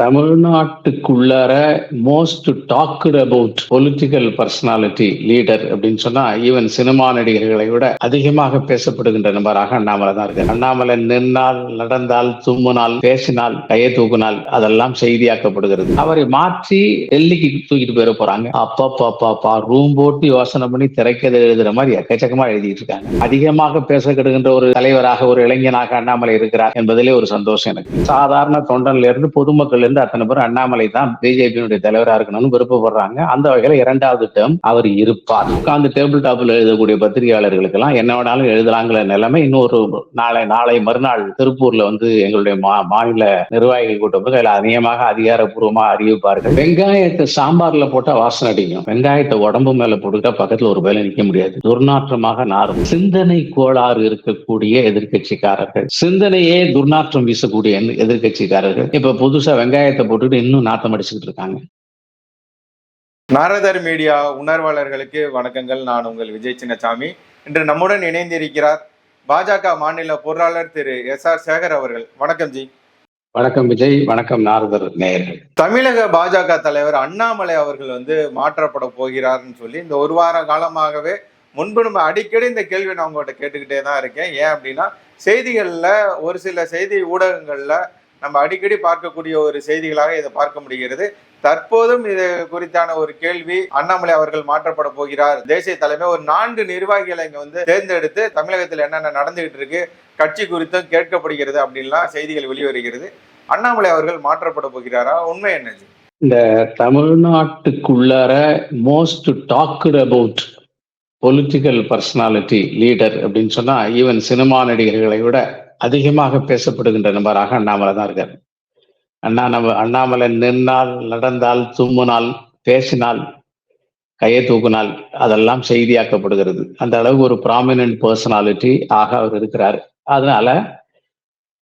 தமிழ்நாட்டுக்குள்ளார most talked about political personality leader அப்படின்னு சொன்னா even cinema நடிகர்களை விட அதிகமாக பேசப்படுகின்ற நபராக அண்ணாமலை தான் இருக்கு அண்ணாமலை நின்னால் நடந்தால் தும்முனால் பேசினால் கையை தூக்குனால் அதெல்லாம் செய்தியாக்கப்படுகிறது. அவரை மாற்றி டெல்லிக்கு தூக்கிட்டு போயிட போறாங்க. அப்பா ரூம் போட்டு யோசனை பண்ணி திரைக்கதை எழுதுற மாதிரி எக்கச்சக்கமா எழுதிட்டு இருக்காங்க. அதிகமாக பேசப்படுகின்ற ஒரு தலைவராக ஒரு இளைஞனாக அண்ணாமலை இருக்கிறார் என்பதிலே ஒரு சந்தோஷம் எனக்கு. சாதாரண தொண்டன்ல இருந்து பொதுமக்கள் இருந்து அத்தனை பேரும் அண்ணாமலை தான் பிஜேபியினுடைய தலைவராக இருக்கணும்னு விருப்பப்படுறாங்க. அந்த வகையில இரண்டாவது டேர்ம் அவர் இருப்பார். உட்கார்ந்து டேபிள் டாப்ல எழுதக்கூடிய பத்திரிகையாளர்களுக்கு எல்லாம் என்ன வேணாலும் எழுதலாங்கிற நிலைமை இன்னொரு நாளை நாளை மறுநாள் திருப்பூர்ல வந்து எங்களுடைய மாநில நிர்வாகிகள் கூட்டம் அதில் அதிகமாக அதிகாரப்பூர்வமாக அறிவிப்பார்கள். வெங்காயத்தை சாம்பார்ல போட்டா வாசனை அடிக்கும். வெங்காயத்தை உடம்பு மேல போட்டுக்கிட்டா பக்கத்துல ஒரு வேலை நிக்க முடியாது. துர்நாற்றமாக நாரும் சிந்தனை கோளாறு இருக்கக்கூடிய எதிர்கட்சிக்காரர்கள் சிந்தனையே துர்நாற்றம் வீசக்கூடிய எதிர்கட்சிக்காரர்கள் இப்ப புதுசா வெங்காயத்தை போட்டுட்டு இன்னும் நாட்டம் அடிச்சுக்கிட்டு இருக்காங்க. நாரதர் மீடியா உணர்வாளர்களுக்கு வணக்கங்கள். நான் உங்கள் விஜய் சின்னசாமி. இன்று நம்முடன் இணைந்திருக்கிறார் பாஜக மாநில பொருளாளர் திரு எஸ் ஆர் சேகர் அவர்கள். வணக்கம் ஜி. வணக்கம் விஜய். வணக்கம் நாரதர் நேயர்கள். தமிழக பாஜக தலைவர் அண்ணாமலை அவர்கள் வந்து மாற்றப்பட போகிறார்னு சொல்லி இந்த ஒரு வார காலமாகவே முன்பு நம்ம அடிக்கடி இந்த கேள்வி நான் உங்கள்கிட்ட கேட்டுக்கிட்டே தான் இருக்கேன். ஏன் அப்படின்னா செய்திகளில் ஒரு சில செய்தி ஊடகங்களில் நம்ம அடிக்கடி பார்க்கக்கூடிய ஒரு செய்திகளாக இதை பார்க்க முடிகிறது. தற்போதும் இது குறித்தான ஒரு கேள்வி அண்ணாமலை அவர்கள் மாற்றப்பட போகிறார். தேசிய தலைமை ஒரு நான்கு நிர்வாகிகளை இங்க வந்து தேர்ந்தெடுத்து தமிழகத்தில் என்னென்ன நடந்துகிட்டு இருக்கு கட்சி குறித்தும் கேட்கப்படுகிறது அப்படின்லாம் செய்திகள் வெளிவருகிறது. அண்ணாமலை அவர்கள் மாற்றப்பட போகிறாரா? உண்மை என்னது இந்த தமிழ்நாட்டுக்குள்ளார most talked about political personality leader அப்படின்னு சொன்னா ஈவன் சினிமா நடிகர்களை விட அதிகமாக பேசப்படுகின்ற நபராக அண்ணாமலை தான் இருக்கார். அண்ணா நம்ம அண்ணாமலை நின்னால் நடந்தால் தும்முனால் பேசினால் கையை தூக்குனால் அதெல்லாம் செய்தியாக்கப்படுகிறது. அந்த அளவுக்கு ஒரு ப்ராமினன்ட் பர்சனாலிட்டி ஆக அவர் இருக்கிறார். அதனால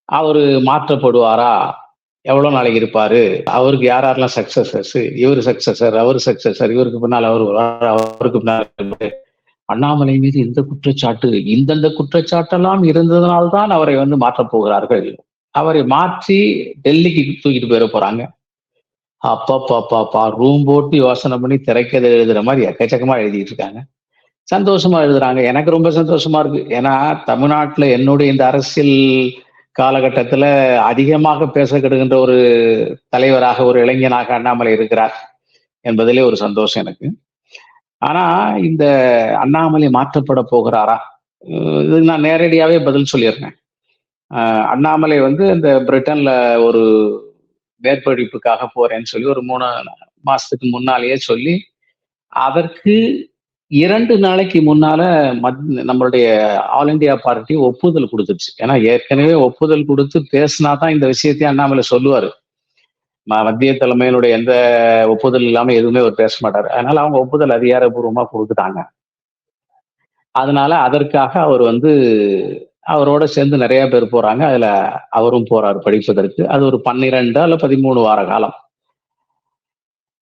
அவர் மாற்றப்படுவாரா? எவ்வளோ நாளைக்கு இருப்பாரு? அவருக்கு யார் யாரெல்லாம் சக்சஸர்ஸ் இவர் சக்சஸர் அவர் சக்சஸர் இவருக்கு பின்னால் அவர் அவருக்கு பின்னால் அண்ணாமலை மீது இந்த குற்றச்சாட்டு இந்தந்த குற்றச்சாட்டெல்லாம் இருந்ததனால்தான் அவரை வந்து மாற்றப் போகிறார்கள். அவரை மாற்றி டெல்லிக்கு தூக்கிட்டு போயிட போறாங்க. அப்பா ரூம் போட்டு யோசனை பண்ணி திரைக்கதை எழுதுற மாதிரி எக்கச்சக்கமா எழுதிட்டு இருக்காங்க. சந்தோஷமா எழுதுறாங்க. எனக்கு ரொம்ப சந்தோஷமா இருக்கு. ஏன்னா தமிழ்நாட்டுல என்னுடைய இந்த அரசியல் காலகட்டத்துல அதிகமாக பேசப்படுகின்ற ஒரு தலைவராக ஒரு இளைஞனாக அண்ணாமலை இருக்கிறார் என்பதிலே ஒரு சந்தோஷம் எனக்கு. ஆனா இந்த அண்ணாமலை மாற்றப்பட போகிறாரா? இது நான் நேரடியாவே பதில் சொல்லிடுறேன் அண்ணாமலை வந்து இந்த பிரிட்டன்ல ஒரு மேற்படிப்புக்காக போறேன்னு சொல்லி ஒரு மூணு மாசத்துக்கு முன்னாலேயே சொல்லி அதற்கு இரண்டு நாளைக்கு முன்னால மத் நம்மளுடைய ஆல் இண்டியா பார்ட்டி ஒப்புதல் கொடுத்துருச்சு ஏன்னா ஏற்கனவே ஒப்புதல் கொடுத்து பேசினா தான் இந்த விஷயத்தையும் அண்ணாமலை சொல்லுவாரு. மத்திய தலைமையினுடைய எந்த ஒப்புதல் இல்லாம எதுவுமே அவர் பேச மாட்டார். அதனால அவங்க ஒப்புதல் அதிகாரப்பூர்வமா கொடுத்துட்டாங்க. அதனால அதற்காக அவர் வந்து அவரோட சேர்ந்து நிறைய பேர் போறாங்க. அதுல அவரும் போறாரு படிப்பதற்கு. அது ஒரு பன்னிரெண்டு அல்ல பதிமூணு வார காலம்.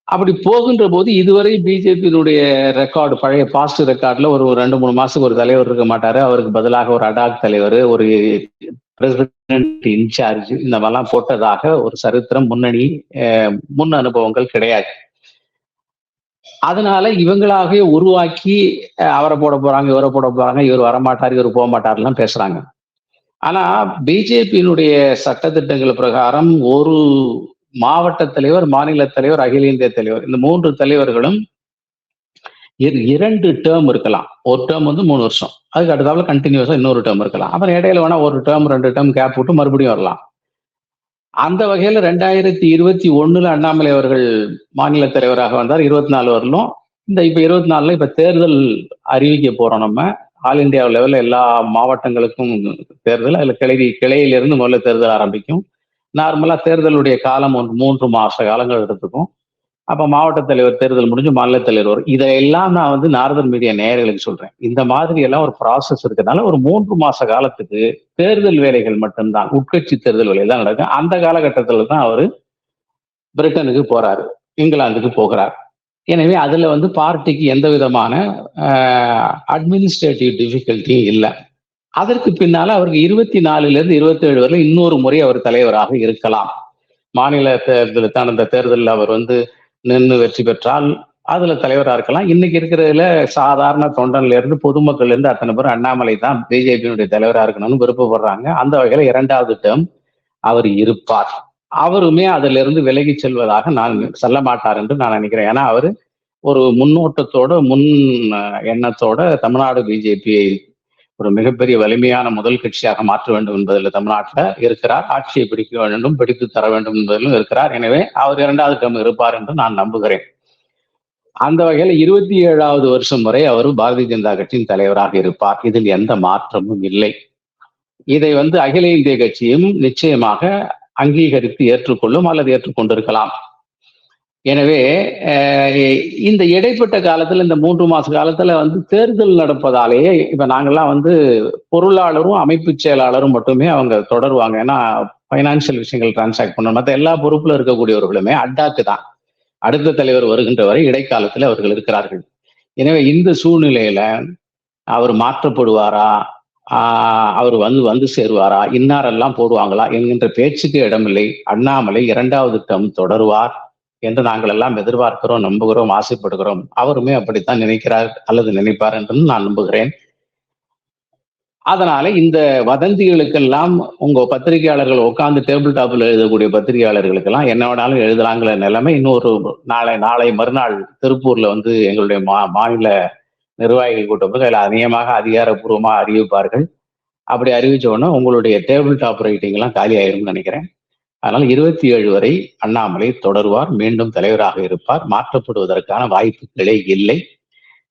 அப்படி போகின்ற போது இதுவரை பிஜேபியினுடைய ரெக்கார்டு பழைய பாஸ்ட் ரெக்கார்ட்ல ஒரு ரெண்டு மூணு மாசத்துக்கு ஒரு தலைவர் இருக்க மாட்டாரு. அவருக்கு பதிலாக ஒரு அடாக் தலைவர் ஒரு பிரசிடென்ட் இன்சார்ஜ் இந்த மாதிரிலாம் போட்டதாக ஒரு சரித்திரம் முன்னணி முன் அனுபவங்கள் கிடையாது. அதனால இவங்களாகவே உருவாக்கி அவரை போட போறாங்க இவரை போட போறாங்க இவர் வரமாட்டார் இவர் போக மாட்டார்லாம் பேசுறாங்க. ஆனா பிஜேபியினுடைய சட்டத்திட்டங்கள் பிரகாரம் ஒரு மாவட்ட தலைவர் மாநில தலைவர் அகில இந்திய தலைவர் இந்த மூன்று தலைவர்களும் இரண்டு டேர்ம் இருக்கலாம். ஒரு டேர்ம் வந்து மூணு வருஷம். அதுக்கு அடுத்தாப்புல கண்டினியூஸா இன்னொரு டேர்ம் இருக்கலாம். அப்புறம் இடையில வேணா ஒரு டேர்ம் ரெண்டு டேர்ம் கேப் விட்டு மறுபடியும் வரலாம். அந்த வகையில ரெண்டாயிரத்தி இருபத்தி ஒண்ணுல அண்ணாமலை அவர்கள் மாநில தலைவராக வந்தார். இருபத்தி நாலு வரலும். இந்த இப்ப இருபத்தி நாலுல இப்ப தேர்தல் அறிவிக்க போறோம் நம்ம. ஆல் இண்டியா லெவல்ல எல்லா மாவட்டங்களுக்கும் தேர்தல் அதுல கிளை கிளையிலிருந்து முதல்ல தேர்தல் ஆரம்பிக்கும். நார்மலா தேர்தலுடைய காலம் ஒன்று மூன்று மாச காலங்கள் எடுத்துக்கும். அப்போ மாவட்ட தலைவர் தேர்தல் முடிஞ்சு மாநில தலைவர் வரும். இதையெல்லாம் நான் வந்து நாரதன் மீடியா நேயர்களுக்கு சொல்றேன். இந்த மாதிரி எல்லாம் ஒரு ப்ராசஸ் இருக்கிறதுனால ஒரு மூன்று மாச காலத்துக்கு தேர்தல் வேலைகள் மட்டும்தான் உட்கட்சி தேர்தல் வேலைகள் தான் நடக்கும். அந்த காலகட்டத்தில் தான் அவர் பிரிட்டனுக்கு போறாரு இங்கிலாந்துக்கு போகிறார். எனவே அதுல வந்து பார்ட்டிக்கு எந்த விதமான அட்மினிஸ்ட்ரேட்டிவ் டிஃபிகல்ட்டியும் இல்லை. அதற்கு பின்னால அவருக்கு இருபத்தி நாலுல இருந்து இருபத்தி ஏழு வரை இன்னொரு முறை அவர் தலைவராக இருக்கலாம். மாநில தேர்தல் அந்த தேர்தலில் அவர் வந்து நின்று வெற்றி பெற்றால் அதுல தலைவராக இருக்கலாம். இன்னைக்கு இருக்கிறதுல சாதாரண தொண்டன்ல இருந்து பொதுமக்கள்ல இருந்து அத்தனை பேரும் அண்ணாமலை தான் பிஜேபியினுடைய தலைவராக இருக்கணும்னு விருப்பப்படுறாங்க. அந்த வகையில இரண்டாவது டேர்ம் அவர் இருப்பார். அவருமே அதுல இருந்து விலகி செல்வதாக நான் சொல்ல மாட்டார் என்று நான் நினைக்கிறேன். ஏன்னா அவர் ஒரு முன்னோட்டத்தோட முன் எண்ணத்தோட தமிழ்நாடு பிஜேபியை ஒரு மிகப்பெரிய வலிமையான முதல் கட்சியாக மாற்ற வேண்டும் என்பதில் தமிழ்நாட்டில் இருக்கிறார். ஆட்சியை பிடிக்க வேண்டும் பிடித்து தர வேண்டும் என்பதிலும் இருக்கிறார். எனவே அவர் இரண்டாவது டம் இருப்பார் என்று நான் நம்புகிறேன். அந்த வகையில் இருபத்தி ஏழாவது வருஷம் வரை அவர் பாரதிய ஜனதா கட்சியின் தலைவராக இருப்பார். இதில் எந்த மாற்றமும் இல்லை. இதை வந்து அகில இந்திய கட்சியும் நிச்சயமாக அங்கீகரித்து ஏற்றுக்கொள்ளும் அல்லது ஏற்றுக்கொண்டிருக்கலாம். எனவே இந்த இடைப்பட்ட காலத்தில் இந்த மூன்று மாச காலத்தில் வந்து தேர்தல் நடப்பதாலேயே இப்போ நாங்கெல்லாம் வந்து பொருளாளரும் அமைப்பு செயலாளரும் மட்டுமே அவங்க தொடருவாங்க. ஏன்னா ஃபைனான்சியல் விஷயங்கள் டிரான்சாக்ட் பண்ணணும். மற்ற எல்லா பொறுப்பில் இருக்கக்கூடியவர்களுமே அட்டாக்கு தான். அடுத்த தலைவர் வருகின்ற வரை இடைக்காலத்தில் அவர்கள் இருக்கிறார்கள். எனவே இந்த சூழ்நிலையில அவர் மாற்றப்படுவாரா? அவர் வந்து வந்து சேருவாரா? இன்னாரெல்லாம் போடுவாங்களா? என்கின்ற பேச்சுக்கு இடமில்லை. அண்ணாமலை இரண்டாவது டம் தொடருவார். என்று நாங்கள் எல்லாம் எதிர்பார்க்கிறோம் நம்புகிறோம் ஆசைப்படுகிறோம். அவருமே அப்படித்தான் நினைக்கிறார் அல்லது நினைப்பார் என்று நான் நம்புகிறேன். அதனால இந்த வதந்திகளுக்கெல்லாம் உங்க பத்திரிகையாளர்கள் உட்காந்து டேபிள் டாப்ல எழுதக்கூடிய பத்திரிகையாளர்களுக்கெல்லாம் என்ன வேணாலும் எழுதலாங்கிற நிலைமை இன்னொரு நாளை நாளை மறுநாள் திருப்பூர்ல வந்து எங்களுடைய மா மாநில நிர்வாகிகள் கூட்டம் அதில் அதிகமாக அதிகாரப்பூர்வமாக அறிவிப்பார்கள். அப்படி அறிவிச்ச உடனே உங்களுடைய டேபிள் டாப் ரைட்டிங் எல்லாம் காலி ஆயிரும்னு நினைக்கிறேன். அதனால் இருபத்தி ஏழு வரை அண்ணாமலை தொடருவார் மீண்டும் தலைவராக இருப்பார் மாற்றப்படுவதற்கான வாய்ப்புகளே இல்லை.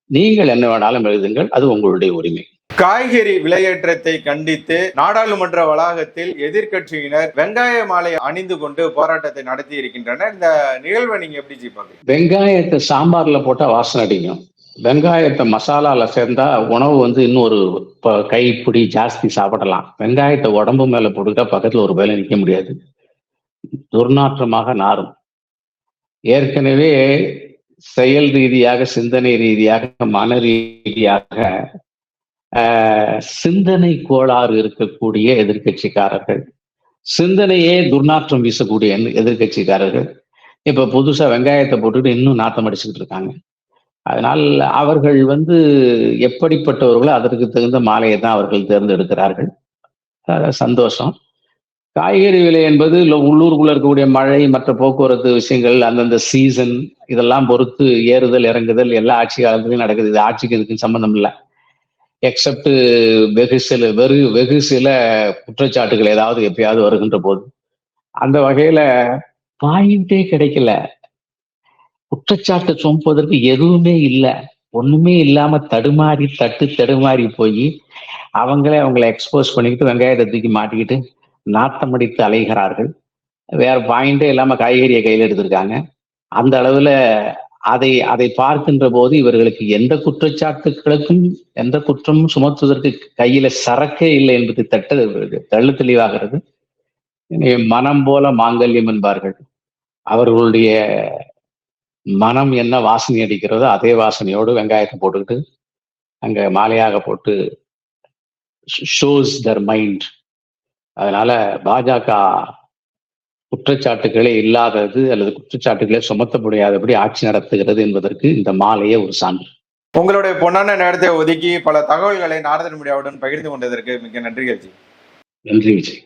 நீங்கள் என்ன வேணாலும் எழுதுங்கள் அது உங்களுடைய உரிமை. காய்கறி விலையேற்றத்தை கண்டித்து நாடாளுமன்ற வளாகத்தில் எதிர்க்கட்சியினர் வெங்காய மாலை அணிந்து கொண்டு போராட்டத்தை நடத்தி இருக்கின்றனர். இந்த நிகழ்வை நீங்க எப்படி ஜி பாக்குறீங்க வெங்காயத்தை சாம்பார்ல போட்டா வாசனை அடிக்கும். வெங்காயத்தை மசாலால சேர்ந்தா உணவு வந்து இன்னும் ஒரு கைப்பிடி ஜாஸ்தி சாப்பிடலாம். வெங்காயத்தை உடம்பு மேல போட்டுக்கிட்டா பக்கத்துல ஒரு வேலை நிக்க முடியாது. துர்நாற்றமாக நாரும். ஏற்கனவே செயல் ரீதியாக சிந்தனை ரீதியாக மன ரீதியாக ஆஹ், சிந்தனை கோளாறு இருக்கக்கூடிய எதிர்க்கட்சிக்காரர்கள். சிந்தனையே துர்நாற்றம் வீசக்கூடிய எதிர்கட்சிக்காரர்கள் இப்ப புதுசா வெங்காயத்தை போட்டுட்டு இன்னும் நாத்தம் அடிச்சுக்கிட்டு இருக்காங்க. அதனால் அவர்கள் வந்து எப்படிப்பட்டவர்களோ அதற்கு தகுந்த மாலையை தான் அவர்கள் தேர்ந்தெடுக்கிறார்கள். சந்தோஷம். காய்கறி விலை என்பது உள்ளூருக்குள்ள இருக்கக்கூடிய மழை மற்ற போக்குவரத்து விஷயங்கள் அந்தந்த சீசன் இதெல்லாம் பொறுத்து ஏறுதல் இறங்குதல் எல்லா ஆட்சி காலத்துலையும் நடக்குது. இது ஆட்சிக்கு இதுக்கு சம்பந்தம் இல்லை. எக்ஸப்ட் வெகு சில வெறு வெகு சில குற்றச்சாட்டுகள் ஏதாவது எப்பயாவது வருகின்ற போது அந்த வகையில பாயிண்டே கிடைக்கல. குற்றச்சாட்டு சுமப்பதற்கு எதுவுமே இல்லை. ஒண்ணுமே இல்லாம தடுமாறி தட்டு தடுமாறி போய் அவங்களே அவங்கள எக்ஸ்போஸ் பண்ணிக்கிட்டு வெங்காயத்தை தூக்கி மாட்டிக்கிட்டு நாட்டம் அடித்து அலைகிறார்கள். வேற பாயிண்டே இல்லாம காய்கறியை கையில் எடுத்திருக்காங்க. அந்த அளவுல அதை அதை பார்க்கின்ற போது இவர்களுக்கு எந்த குற்றச்சாட்டுகளுக்கும் எந்த குற்றமும் சுமத்துவதற்கு கையில சரக்கே இல்லை என்பது தட்ட தள்ளு தெளிவாகிறது. மனம் போல மாங்கல்யம் என்பார்கள். அவர்களுடைய மனம் என்ன வாசனை அடிக்கிறதோ அதே வாசனையோடு வெங்காயத்தை போட்டுக்கிட்டு அங்க மாலையாக போட்டு ஷோஸ் தர் மைண்ட் அதனால பாஜக குற்றச்சாட்டுகளே இல்லாதது அல்லது குற்றச்சாட்டுகளே சுமத்த முடியாதபடி ஆட்சி நடத்துகிறது என்பதற்கு இந்த மாலையே ஒரு சான்று. உங்களுடைய பொன்னான நேரத்தை ஒதுக்கி பல தகவல்களை நாரதன் மீடியாவுடன் பகிர்ந்து கொண்டதற்கு மிக்க நன்றிகள் ஜி நன்றி விஜய்.